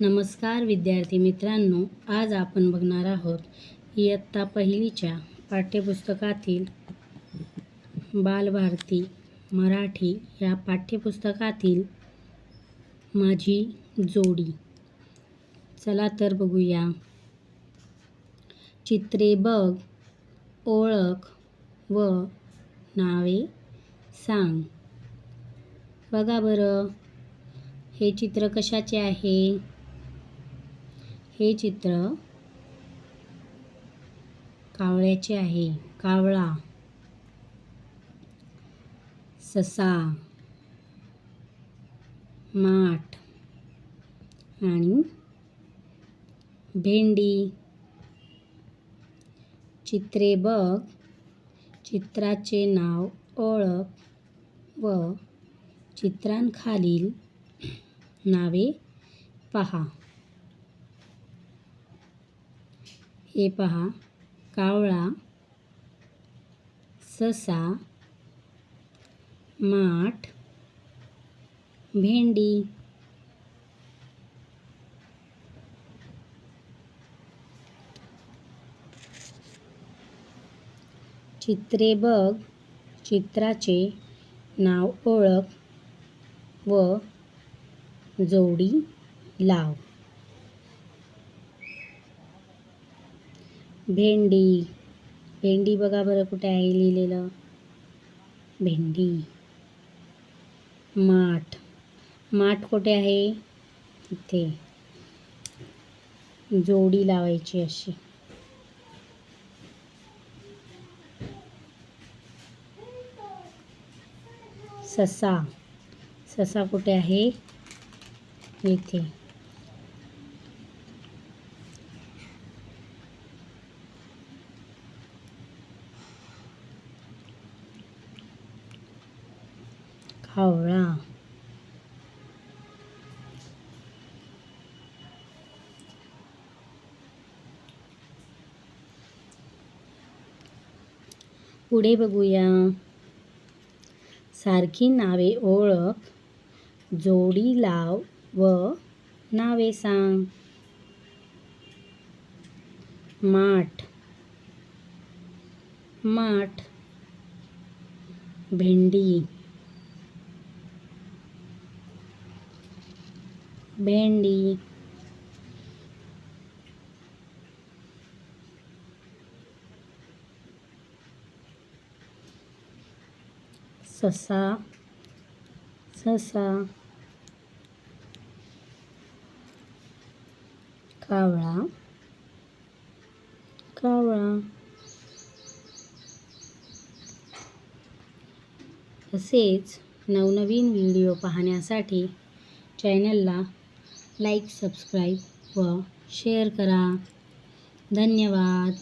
नमस्कार विद्यार्थी मित्रांनो आज आपण बघणार आहोत इयत्ता पहिलीच्या पाठ्यपुस्तकातील बालभारती मराठी या पाठ्यपुस्तकातील माझी जोडी. चला तर बघूया. चित्रे बघ ओळख व नावे सांग. बघा बरं हे चित्र कशाचे आहे? हे चित्र कावळ्याचे आहे. कावळा. ससा. माठ. आणि भेंडी. चित्रे बघ. चित्राचे नाव ओळख व चित्रांखालील नावे पहा. हे पहा. कावळा ससा माठ भेंडी. चित्रे बघ. चित्राचे नाव ओळख व जोडी लाव. भेंडी. भेंडी बघा बरं कुठे आहे लिहिलेलं. भेंडी. माठ. माठ कुठे आहे? इथे. जोडी लावायची अशी. ससा. ससा कुठे आहे? इथे. कावळा पुढे बघूया. सारखी नावे ओळख जोडी लाव व नावे सांग. माठ. माठ. भेंडी. भेंडी. ससा. ससा. कावळा. कावळा. तसेच नवनवीन व्हिडिओ पाहण्यासाठी चॅनलला लाईक सबस्क्राईब व शेअर करा. धन्यवाद.